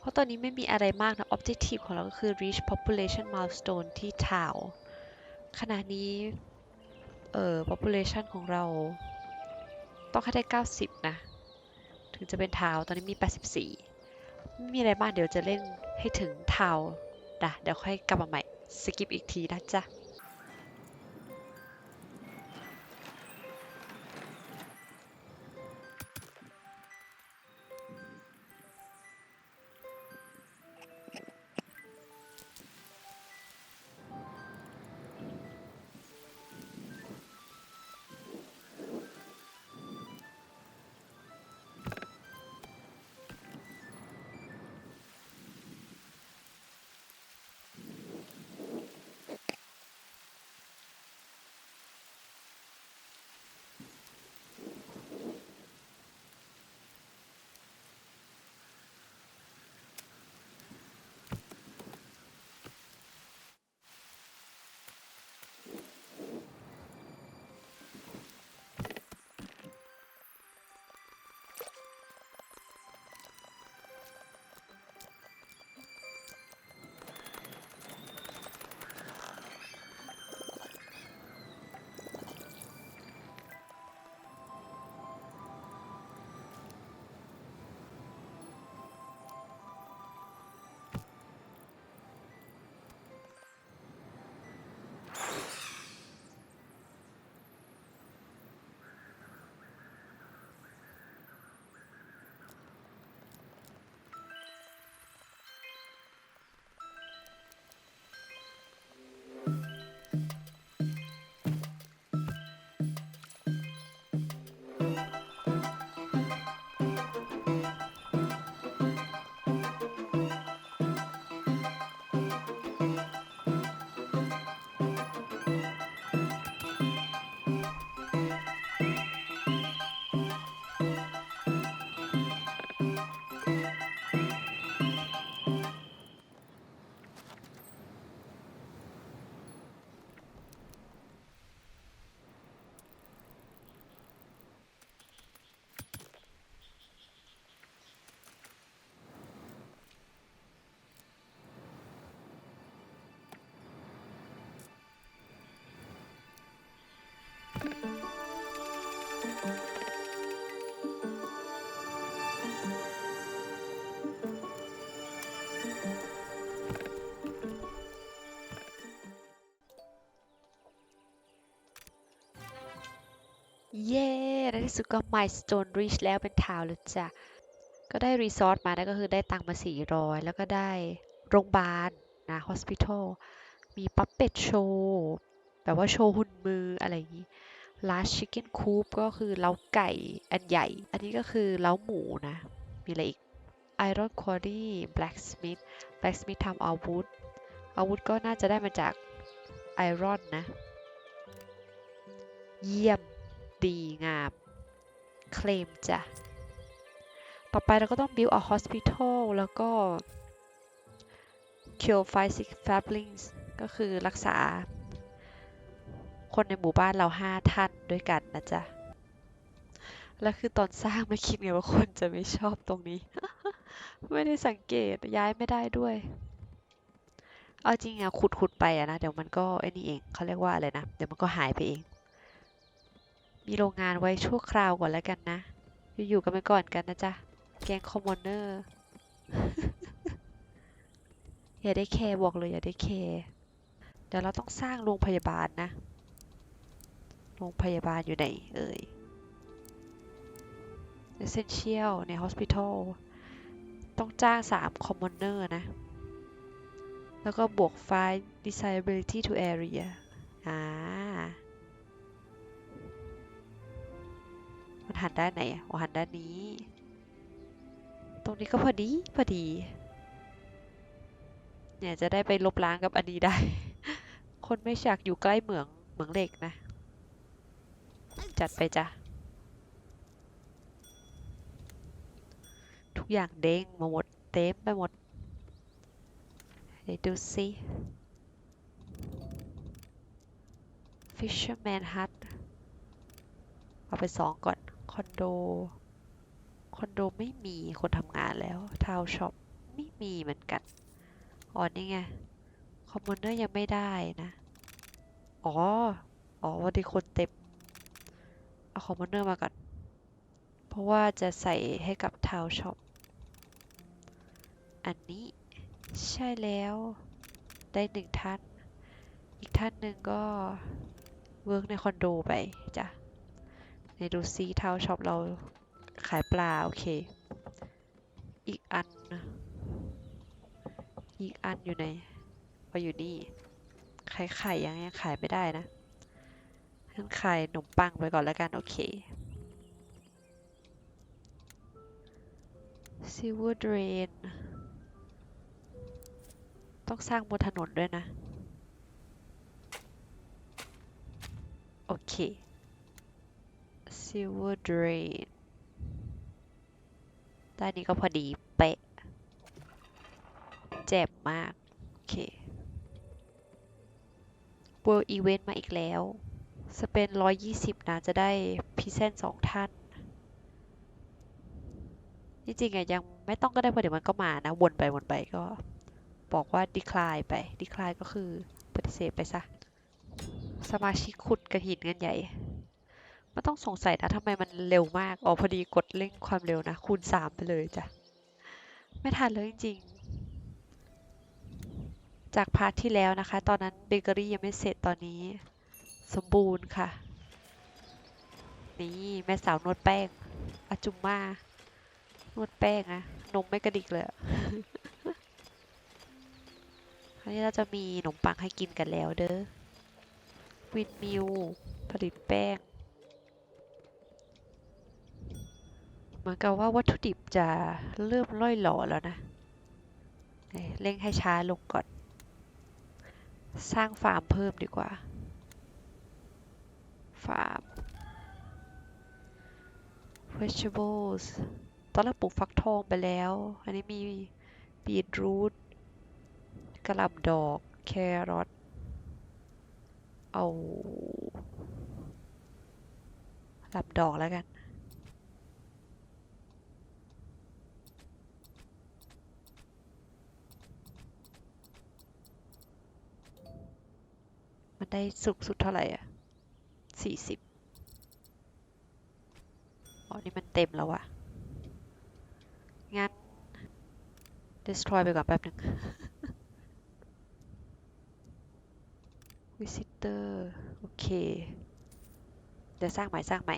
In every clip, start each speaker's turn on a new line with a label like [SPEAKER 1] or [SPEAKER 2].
[SPEAKER 1] เพราะตอนนี้ไม่มีอะไรมากนะ objective ของเราก็คือ reach population milestone ที่ town ขณะนี้เอ่อ population ของเราต้องให้ได้ 90 นะ ถึงจะเป็นทาว ตอนนี้มี 84 ไม่มีอะไรมากเดี๋ยวจะเล่นให้ถึงทาวน์นะเดี๋ยวค่อยกลับมาใหม่ สกิปอีกทีนะจ๊ะ สุดก็ milestone reach แล้วเป็นทาวน์แล้วจ้ะ ก็ได้รีสอร์ทมานะก็คือได้ตังค์มา 400 แล้วก็ได้โรงพยาบาลนะ hospital มีปั๊ p เป็ดโชว์แบบว่าโชว์หุ่นมืออะไรอย่างนี้ last chicken coop ก็คือเล้าไก่อันใหญ่ อันนี้ก็คือเล้าหมูนะ มีอะไรอีก iron quarry blacksmith blacksmith ทำอาวุธ อาวุธก็น่าจะได้มาจาก iron นะ เยี่ยม ดีงาม เคลมจ้ะ ต่อไปเราก็ต้อง build a hospital แล้วก็ cure five sick families ก็คือรักษา คนในหมู่บ้านเราห้าท่านด้วยกันนะจ๊ะ แล้วคือตอนสร้างไม่คิดไงว่าคนจะไม่ชอบตรงนี้ ไม่ได้สังเกตย้ายไม่ได้ด้วย เอาจริงอะขุดขุดไปอะนะ เดี๋ยวมันก็ไอ้นี่เองเขาเรียกว่าอะไรนะ เดี๋ยวมันก็หายไปเอง มีโรงงานไว้ชั่วคราวก่อนแล้วกันนะ อยู่ๆกันไปก่อนกันนะจ๊ะ แกงคอมมอนเนอร์ อย่าได้แคร์บอกเลยอย่าได้แคร์เดี๋ยวเราต้องสร้างโรงพยาบาลนะ โรงพยาบาลอยู่ไหนเอ่ย Essential ใน Hospital ต้องจ้าง 3 Commoner นะ แล้วก็บวก5 Disability to Area อ่า มันหันด้านไหนอะอ๋อหันด้านนี้ ตรงนี้ก็พอดีพอดี เนี่ยจะได้ไปลบล้างกับอันนี้ได้ คนไม่อยากอยู่ใกล้เหมืองเหมืองเหล็กนะ จัดไปจ้ะ ทุกอย่างเด้งมาหมดเต็มไปหมด เดี๋ยวดูสิ Fisherman Hut เอาไปสองก่อน คอนโด คอนโดไม่มีคนทำงานแล้ว ทาวช็อปไม่มีเหมือนกันอ๋อนี่ไง คอมมอนเนอร์ยังไม่ได้นะ อ๋อ อ๋อวันนี้คนเต็ม เอาคอมมอนเนอร์มาก่อน เพราะว่าจะใส่ให้กับทาวช็อป อันนี้ใช่แล้ว ได้หนึ่งท่าน อีกท่านหนึ่งก็เวิร์กในคอนโดไปจ้ะ ในดูซีเทาช็อปเราขายปลา โอเค อีกอันอีกอันอยู่ไหนก็อยู่นี่ขายไข่ยังยังขายไม่ได้นะงั้นขายขนมปังไปก่อนแล้วกัน โอเค Silver Drain ต้องสร้างบนถนนด้วยนะ โอเค Silver Drain ด้านนี้ก็พอดีเป๊ะ เจ็บมาก โอเค World Event มาอีกแล้ว สเปน120นะ จะได้พรีเซนสองท่านที่จริงอะยังไม่ต้องก็ได้เพราะเดี๋ยวมันก็มานะ วนไป วนไปก็ บอกว่า decline ไป decline ก็คือปฏิเสธไปซะ สมาชิกขุดกระถินกันใหญ่ ไม่ต้องสงสัยนะทำไมมันเร็วมาก อ๋อพอดีกดเร่งความเร็วนะ คูณ3ไปเลยจ้ะ ไม่ทันเลยจริงๆ จากพาร์ทที่แล้วนะคะ ตอนนั้นเบเกอรี่ยังไม่เสร็จตอนนี้ สมบูรณ์ค่ะ นี่แม่สาวนวดแป้งอาจุมมานวดแป้งนะนมไม่กระดิกเลยอะคราวนี้เราจะมีขนมปังให้กินกันแล้วเด้อวินมิวผลิตแป้ง เห มือนกับว่าวัตถุดิบจะเริ่มล่อยหล่อแล้วนะ เร่งให้ช้าลงก่อน สร้างฟาร์มเพิ่มดีกว่า ฟาร์ม vegetables ตอนแรกปลูกฟักทองไปแล้ว อันนี้มีบีทรูทกระหล่ำดอก แครอท เอาหล่ำดอกแล้วกัน มันได้สุกสุดเท่าไหร่อะสี่สิบอ๋อนี่มันเต็มแล้วอะงั้น destroy ไปก่อนแป๊บหนึ่ง visitor โอเค เดี๋ยวสร้างใหม่สร้างใหม่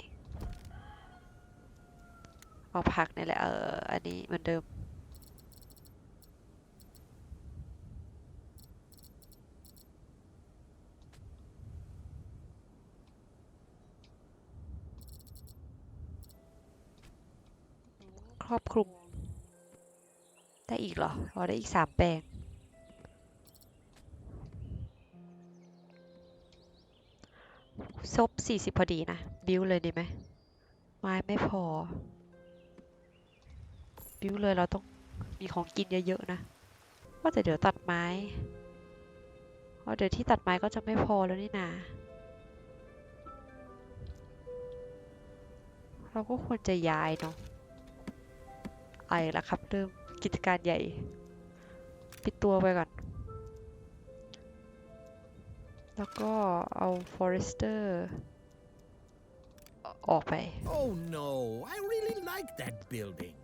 [SPEAKER 1] เอาผักนี่แหละ เออ อันนี้เหมือนเดิม ค รอบคลุม ได้อีกเหรออ๋อได้อีกสามแปลง ซบสี่สิบพอดีนะ บิวเลยดีไหม ไม้ไม่พอ บิวเลยเราต้องมีของกินเยอะๆนะ ว่าแต่เดี๋ยวตัดไม้เพราะเดี๋ยวที่ตัดไม้ก็จะไม่พอแล้วนี่นาเราก็ควรจะย้ายเนาะ ไอละครับ เริ่มกิจการใหญ่ ปิดตัวไปก่อน แล้วก็เอา forester ออกไป
[SPEAKER 2] Oh no, I really like that building.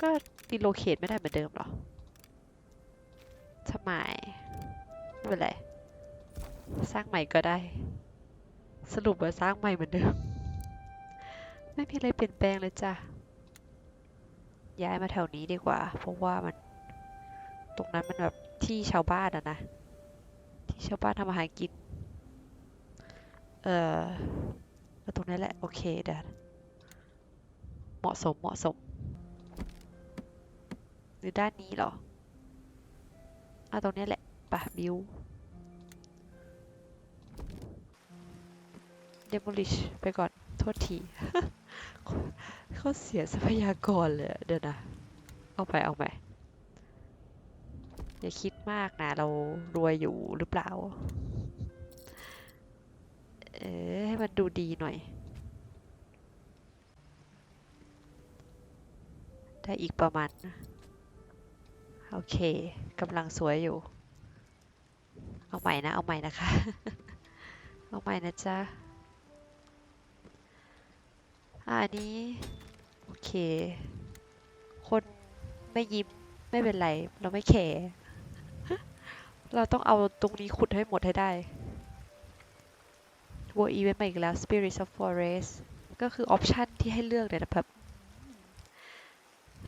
[SPEAKER 1] ก็ดีโลเคทไม่ได้เหมือนเดิมเหรอทำไมไม่เป็นไร สร้างใหม่ก็ได้ สรุปว่าสร้างใหม่เหมือนเดิม ไม่มีอะไรเปลี่ยนแปลงเลยจ้ะ ย้ายมาแถวนี้ดีกว่า เพราะว่ามันตรงนั้นมันแบบที่ชาวบ้านอะนะ ที่ชาวบ้านทำอาหารกิน เออแล้วตรงนี้แหละ โอเคเดี๋ยวเหมาะสมเหมาะสม หรือด้านนี้เหรออะตรงนี้แหละปะบิว demolish ไปก่อน โทษทีเขาเสียทรัพยากรเลยเดี๋ยวนะ เอาไปเอาไปอย่าคิดมากนะ เรารวยอยู่หรือเปล่า เออให้มันดูดีหน่อย ได้อีกประมาณ โอเคกำลังสวยอยู่ เอาใหม่นะ เอาใหม่นะคะ เอาใหม่นะจ๊ะ อันนี้ โอเค คนไม่ยิ้มไม่เป็นไร เราไม่แคร์เราต้องเอาตรงนี้ขุดให้หมดให้ได้ War Event มาอีกแล้ว Spirits of Forest ก็คือออปชันที่ให้เลือกเนี่ยนะแบบ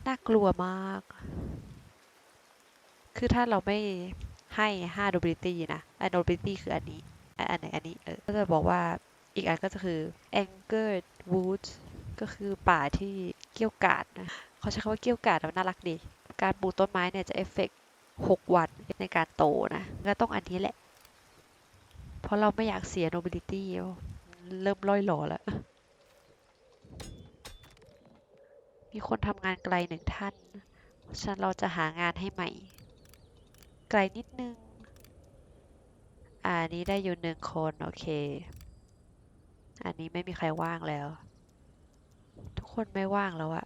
[SPEAKER 1] น่ากลัวมาก คือถ้าเราไม่ให้5 nobility นะไอ้ nobility คืออันนี้ไอ้อันไหนอันนี้ เออ ก็จะบอกว่าอีกอันก็จะคือ angered woods ก็คือป่าที่เกี้ยวกาดนะเขาใช้คำว่าเกี้ยวกาดแล้วน่ารักดี การปลูกต้นไม้เนี่ยจะเอฟเฟกต์6วันในการโตนะก็ต้องอันนี้แหละ เพราะเราไม่อยากเสีย nobility เริ่มล่อยหลอแล้ว มีคนทำงานไกลหนึ่งท่าน ฉันเราจะหางานให้ใหม่ ไกลนิดนึง อ่าอันนี้ได้อยู่หนึ่งคน โอเค อันนี้ไม่มีใครว่างแล้ว คนไม่ว่างแล้วอะ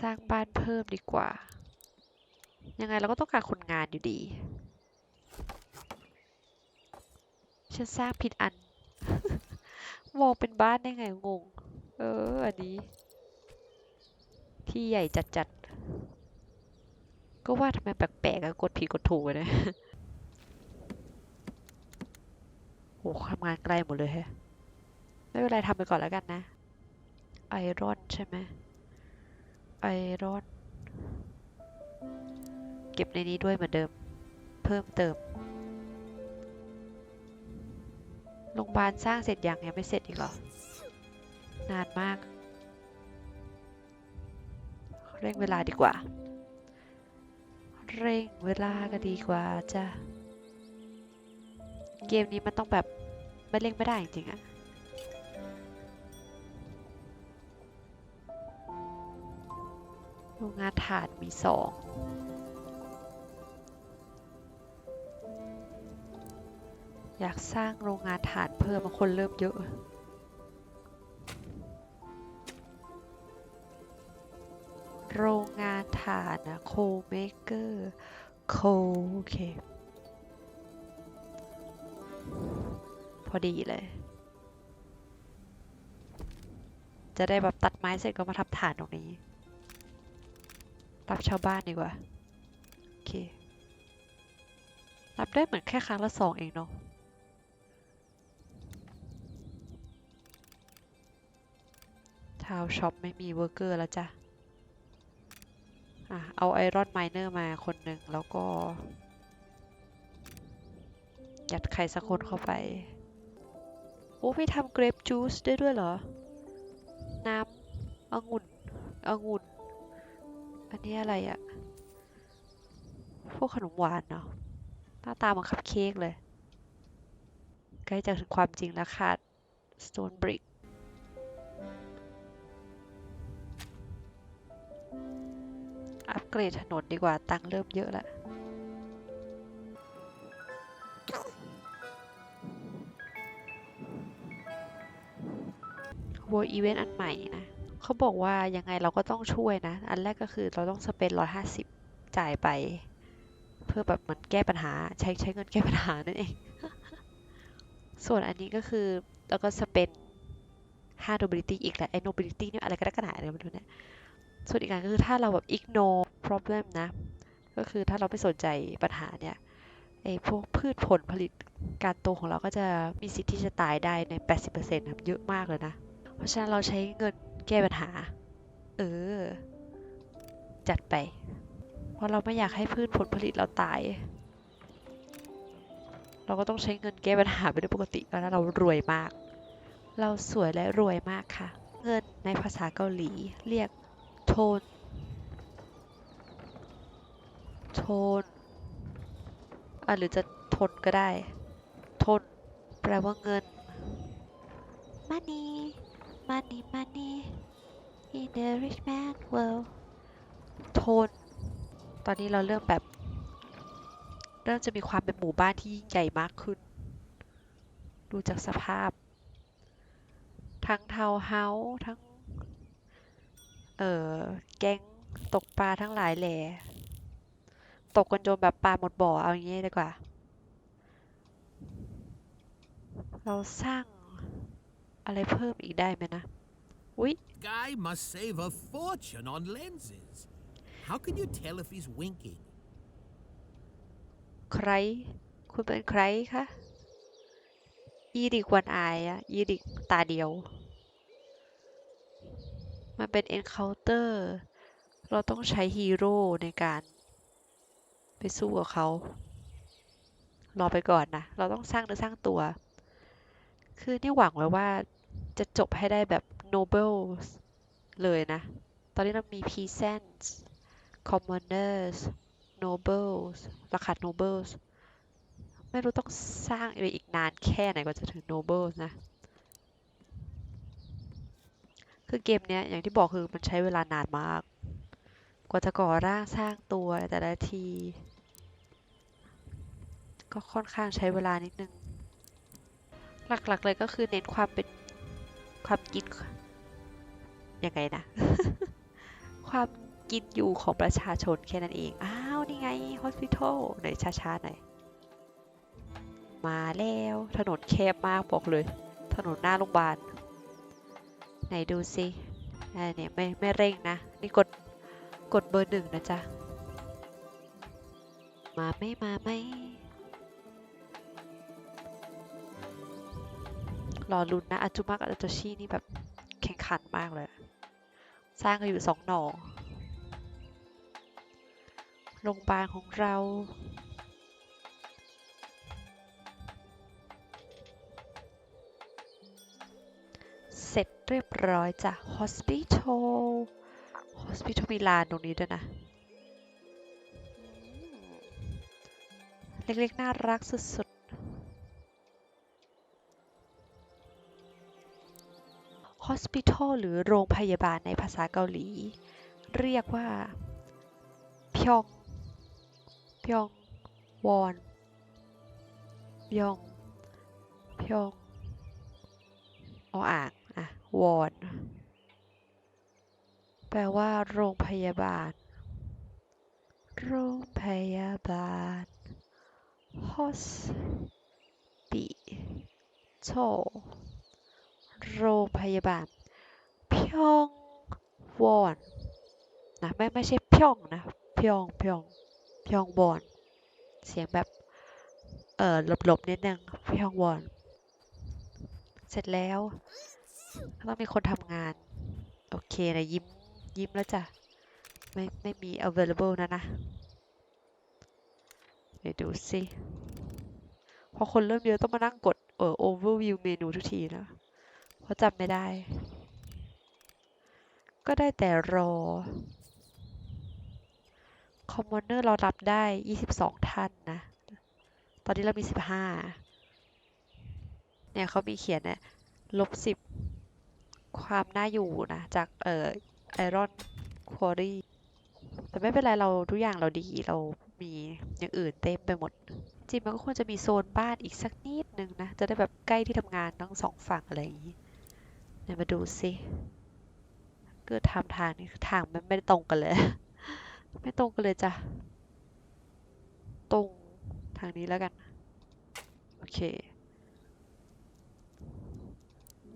[SPEAKER 1] สร้างบ้านเพิ่มดีกว่า ยังไงเราก็ต้องการคนงานอยู่ดี ฉันสร้างผิดอัน มองเป็นบ้านได้ไงงง เออ อันนี้ ที่ใหญ่จัดๆ ก็ว่าทำไมแปลกๆอะกดผิดกดถูกเนี่ยโหทำงานไกลหมดเลยแฮะไม่เป็นไรทำไปก่อนแล้วกันนะ ไอรอนใช่ไหมไอรอนเก็บในนี้ด้วยเหมือนเดิม เพิ่มเติมโรงพยาบาลสร้างเสร็จยังยังไม่เสร็จอีกเหรอ นานมาก เร่งเวลาดีกว่า เร่งเวลาก็ดีกว่าจ้ะ เกมนี้มันต้องแบบ ไม่เร่งไม่ได้จริงๆอะ โรงงานถ่านมีสองอยากสร้างโรงงานถ่านเพิ่มมาคนเริ่มเยอะ โรงงานถ่านนะโคเมเกอร์โคโอเค พอดีเลย จะได้แบบตัดไม้เสร็จก็มาทำฐานตรงนี้ รับชาวบ้านดีกว่า โอเค รับได้เหมือนแค่ครั้งละสองเองเนาะทาวช็อปไม่มีเวอร์เกอร์แล้วจ้ะ อะ เอาไอรอนไมเนอร์มาคนหนึ่งแล้วก็ยัดใครสักคนเข้าไป โอ้ไม่ทำเกรปจูสได้ด้วยเหรอ น้ำองุ่นองุ่น อันนี้อะไรอะพวกขนมหวานเนาะหน้าตาเหมือนคัพเค้กเลย ใกล้จะถึงความจริงแล้วค่ะ Stone Brick อัปเกรดถนนดีกว่า ตังเริ่มเยอะแล้ว World Event อันใหม่นะ เขาบอกว่ายังไงเราก็ต้องช่วยนะ อันแรกก็คือเราต้องสเปนร้อยห้าสิบจ่ายไป เพื่อแบบเหมือนแก้ปัญหาใช้ใช้เงินแก้ปัญหานั่นเอง ส่วนอันนี้ก็คือเราก็สเปนห้า nobility อีกแล้วไอ้ nobility เนี่ยอะไรก็ได้กระหนาอะไรไม่รู้เนี่ยส่วนอีกอย่างก็คือถ้าเราแบบ ignore problem นะ ก็คือถ้าเราไม่สนใจปัญหาเนี่ยไอ้พวกพืชผลผลิตการโตของเราก็จะมีสิทธิ์ที่จะตายได้ใน 80%ครับเยอะมากเลยนะ เพราะฉะนั้นเราใช้เงิน แก้ปัญหา เออ จัดไป เพราะเราไม่อยากให้พืชผลผลิตเราตาย เราก็ต้องใช้เงินแก้ปัญหาไปด้วยปกติแล้วเรารวยมาก เราสวยและรวยมากค่ะ เงินในภาษาเกาหลีเรียกโทน โทน อะหรือจะทนก็ได้ ทน แปลว่าเงิน money money money in the rich man world โทน ตอนนี้เราเริ่มแบบ เริ่มจะมีความเป็นหมู่บ้านที่ยิ่งใหญ่มากขึ้น ดูจากสภาพ ทั้งเทาเฮาทั้ง เอ่อ แก๊งตกปลาทั้งหลายแหล่ตกกันจนแบบปลาหมดบ่อ เอาอย่างนี้ดีกว่า เราสร้าง อะไรเพิ่มอีกได้ไหมนะอุ๊ย
[SPEAKER 2] Guy must save a fortune on lenses. How can you tell if he's winking?
[SPEAKER 1] ใคร คุณเป็นใครคะอีดิกวันอายอะอีดิกตาเดียว มันเป็น encounter เราต้องใช้ฮีโร่ในการไปสู้กับเขา รอไปก่อนนะ เราต้องสร้างเนื้อสร้างตัว คือนี่หวังไว้ว่าจะจบให้ได้แบบ nobles เลยนะ ตอนนี้เรามี peasants commoners nobles ราคา nobles ไม่รู้ต้องสร้างอีกนานแค่ไหนกว่าจะถึง nobles นะ คือเกมเนี้ยอย่างที่บอกคือมันใช้เวลานานมาก กว่าจะก่อร่างสร้างตัวแต่ละที ก็ค่อนข้างใช้เวลานิดนึง หลักๆเลยก็คือเน้นความเป็นความกินยังไงนะ ความกินอยู่ของประชาชนแค่นั้นเอง อ้าว นี่ไง hospital ไหนช้าๆหน่อย มาแล้ว ถนนแคบมากบอกเลย ถนนหน้าโรงพยาบาล ไหนดูสิอ่าเนี่ยไม่ไม่เร่งนะ นี่กดกดเบอร์หนึ่งนะจ๊ะ มาไม่มาไหม รอลุ้นนะอาจุมะกับอาโจชินี่แบบแข่งขันมากเลย สร้างกันอยู่สองหน่อโรงพยาบาลของเราเสร็จเรียบร้อยจ้ะ hospital hospital มีลานตรงนี้ด้วยนะ เล็กๆ น่ารักสุด hospital หรือโรงพยาบาลในภาษาเกาหลี เรียกว่าพยองพยองวอนพยองพยองออ่างอะวอนแปลว่า โรงพยาบาล โรงพยาบาล hospital โรงพยาบาลพยองวอนนะไม่ไม่ใช่พยองนะพยองพยองพยองวอนเสียงแบบเออหลบๆนิดนึงพยองวอนเสร็จแล้วต้องมีคนทำงาน โอเคนะยิ้มยิ้มแล้วจ้ะ ไม่ไม่มี available นะนะเดี๋ยวดูสิพอคนเริ่มเยอะต้องมานั่งกดเออ overview เมนูทุกทีนะ เพราะจำไม่ได้ ก็ได้แต่รอ commoner เรารับได้ 22 ท่านนะ ตอนนี้เรามี 15 เนี่ยเขามีเขียนเนี่ยลบ 10 ความน่าอยู่นะ จากเอ่อ iron quarry แต่ไม่เป็นไรเราทุกอย่างเราดีเรามีอย่างอื่นเต็มไปหมด จริงมันก็ควรจะมีโซนบ้านอีกสักนิดนึงนะ จะได้แบบใกล้ที่ทำงานทั้งสองฝั่งอะไรอย่างนี้ ดี๋ยวมาดูสิกิดทำทางนี่คือทางมันไม่ได้ตรงกันเลย ไม่ตรงกันเลยจ้ะ ตรงทางนี้แล้วกัน โอเค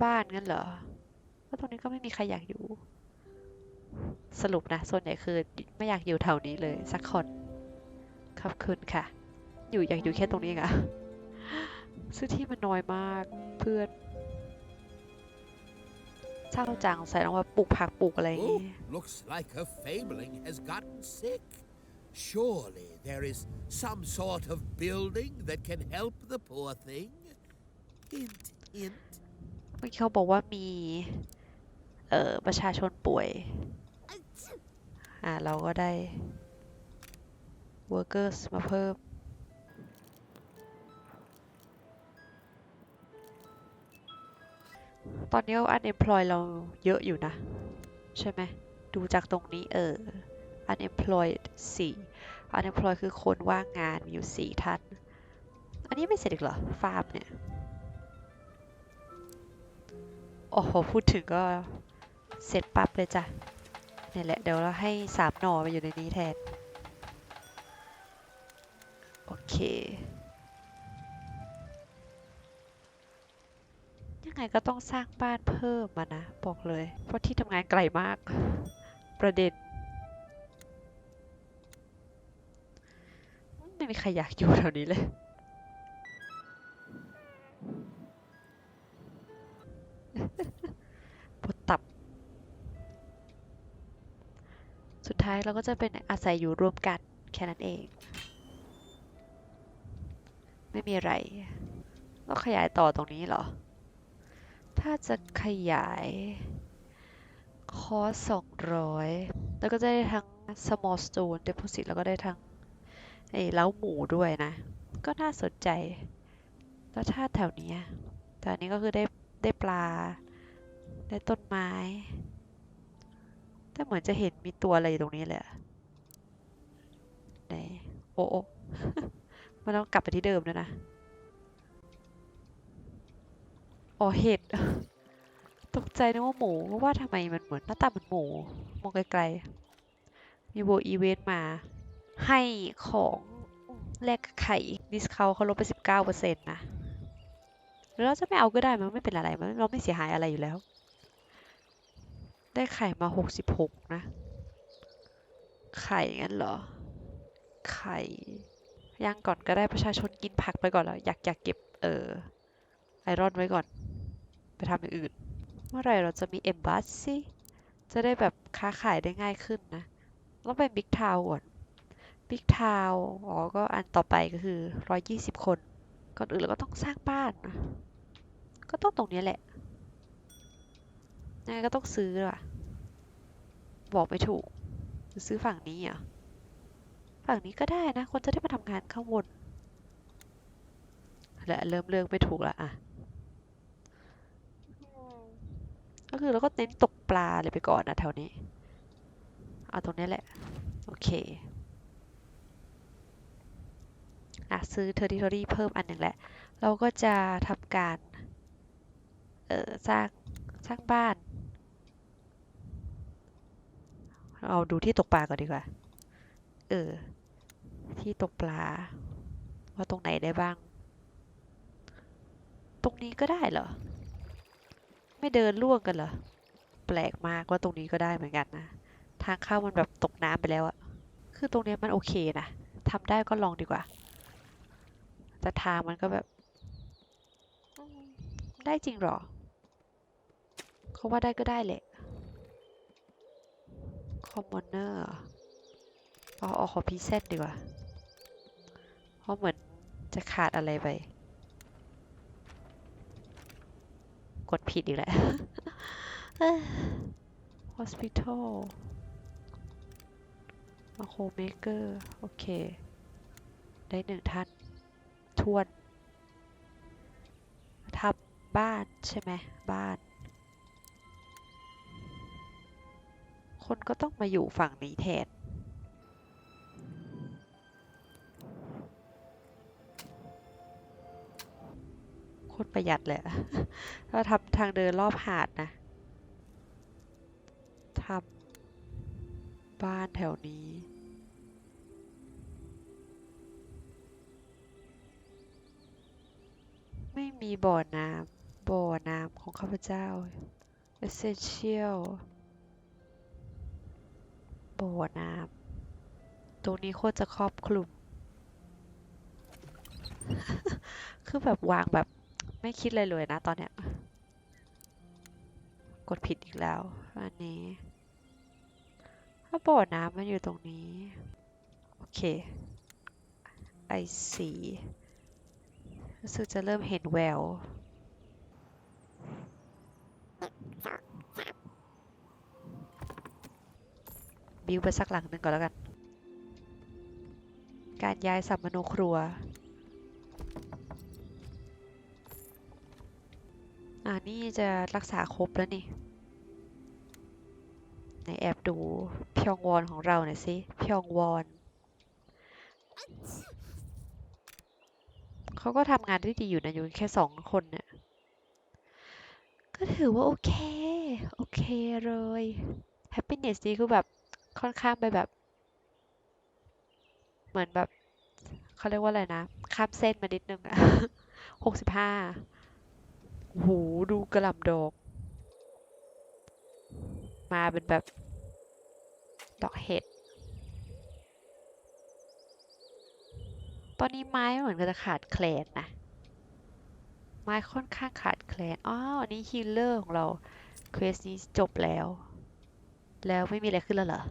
[SPEAKER 1] บ้านงั้นเหรอก็ตรงนี้ก็ไม่มีใครอยากอยู่ สรุปนะ ส่วนใหญ่คือไม่อยากอยู่แถวนี้เลยสักคนขอบคุณค่ะ อยู่อยากอยู่แค่ตรงนี้เองอะซื้อที่มันน้อยมากเพื่อน เศร้าจังใส่ลงมาปลูกผักปลูกอะไรอย่าง
[SPEAKER 2] Oh,
[SPEAKER 1] งี้
[SPEAKER 2] looks like her fabling has gotten sick. Surely there is some sort of building that can help the poor thing. Hint, hint.
[SPEAKER 1] เมื่อกี้เขาบอกว่ามี เอ่อ ประชาชนป่วย อ่า เราก็ได้ workers มาเพิ่ม ตอนนี้ unemploy เราเยอะอยู่นะ ใช่ไหม ดูจากตรงนี้เออ unemployed 4 unemployed คือคนว่างงานมีอยู่ 4 ท่าน อันนี้ไม่เสร็จอีกเหรอ ฟาร์มเนี่ย โอ้โห พูดถึงก็เสร็จปั๊บเลยจ้ะเนี่ยแหละ เดี๋ยวเราให้สามหน่อไปอยู่ในนี้แทน โอเค ยังไงก็ต้องสร้างบ้านเพิ่มมานะ บอกเลย เพราะที่ทำงานไกลมาก ประเด็น ไม่มีใครอยากอยู่แถวนี้เลย ปวดตับ สุดท้ายเราก็จะเป็นอาศัยอยู่ร่วมกันแค่นั้นเอง ไม่มีอะไรแล้วขยายต่อตรงนี้เหรอ ถ้าจะขยายคอร์สองร้อยแล้วก็จะได้ทั้ง small stone deposit แล้วก็ได้ทั้งไอ้เล้าหมูด้วยนะ ก็น่าสนใจ แล้วถ้าแถวนี้ยแถวนี้ก็คือได้ได้ปลา ได้ต้นไม้ แต่เหมือนจะเห็นมีตัวอะไรอยู่ตรงนี้เลยอะไหนโอ้โอ้มันต้องกลับไปที่เดิมด้วยนะ อ๋อเห็ด ตกใจนึกว่าหมูเพราะว่าทำไมมันเหมือนหน้าตาเหมือนหมู มองไกลๆ มีโบอีเวนต์มา ให้ของแลกไข่ดิสคาวเขาลดไป19%นะหรือเราจะไม่เอาก็ได้มันไม่เป็นอะไรมันเราไม่เสียหายอะไรอยู่แล้ว ได้ไข่มา66นะ ไข่งั้นเหรอ ไข่ย่างก่อนก็ได้ประชาชนกินผักไปก่อนแล้ว อยากอยากเก็บเออ ไอรอนไว้ก่อน ไปทำอย่างอื่น เมื่อไรเราจะมีเอมบัสซี่จะได้แบบค้าขายได้ง่ายขึ้นนะต้องไปบิ๊กทาวก่อนบิ๊กทาวอ๋อ ก็อันต่อไปก็คือ120คน ก่อนอื่นเราก็ต้องสร้างบ้านนะก็ต้องตรงนี้แหละยังไงก็ต้องซื้อว่ะ บอกไม่ถูกซื้อฝั่งนี้เหรอะฝั่งนี้ก็ได้นะ คนจะได้มาทำงานข้างบนและเริ่มเลือกไม่ถูกละอะ ก็คือเราก็เน้นตกปลาเลยไปก่อนนะแถวนี้ เอาตรงนี้แหละ โอเค อะ ซื้อ territory เพิ่มอันหนึ่งแหละ เราก็จะทำการ เอ่อสร้าง สร้างบ้าน เอาดูที่ตกปลาก่อนดีกว่า เออ ที่ตกปลา ว่าตรงไหนได้บ้าง ตรงนี้ก็ได้เหรอ ไม่เดินล่วงกันเหรอ แปลกมากว่าตรงนี้ก็ได้เหมือนกันนะ ทางเข้ามันแบบตกน้ำไปแล้วอะคือตรงนี้มันโอเคนะทำได้ก็ลองดีกว่า แต่ทางมันก็แบบ ได้จริงหรอเขาว่าได้ก็ได้แหละคอมมอนเนอร์เอาเอาขอพีเซนดีกว่า เพราะเหมือนจะขาดอะไรไป กดผิดอีกแล้ว hospital มาโคเมเกอร์ โอเค ได้หนึ่งท่านทวนทำบ้านใช่ไหมบ้าน คนก็ต้องมาอยู่ฝั่งนี้แทน คตรประหยัดเลยอะเราทำทางเดินรอบหาดนะทำบ้านแถวนี้ไม่มีบ่อน้ำ บ่อน้ำของข้าพเจ้า essential บ่อน้ำ ตรงนี้โคตรจะครอบคลุม คือแบบวางแบบ ไม่คิดเลยเลยนะตอนเนี้ย กดผิดอีกแล้ว อันนี้ ถ้าบ่อน้ำมันอยู่ตรงนี้ โอเค ไอสีรู้สึกจะเริ่มเห็นแววบิวไปสักหลังหนึ่งก่อนแล้วกัน การย้ายสัมมโนครัว อ่านี่จะรักษาครบแล้วนี่ในแอบดูพยองวอนของเราหน่อยสิพยองวอนเขาก็ทำงานได้ดีอยู่นะอยู่กันแค่สองคนเนี่ยก็ถือว่าโอเค โอเคเลย happiness ดีคือแบบค่อนข้างไปแบบ เหมือนแบบเขาเรียกว่าอะไรนะ ข้ามเส้นมานิดนึงอะหกสิบห้า หดูกระหล่ำดอก มาเป็นแบบ ดอกเห็ด ตอนนี้ไม้เหมือนกับจะขาดแคลนนะ ไม้ค่อนข้างขาดแคลนอ้าวอันนี้ฮีลเลอร์ของเรา เควสนี้จบแล้ว แล้วไม่มีอะไรขึ้นแล้วเหรอ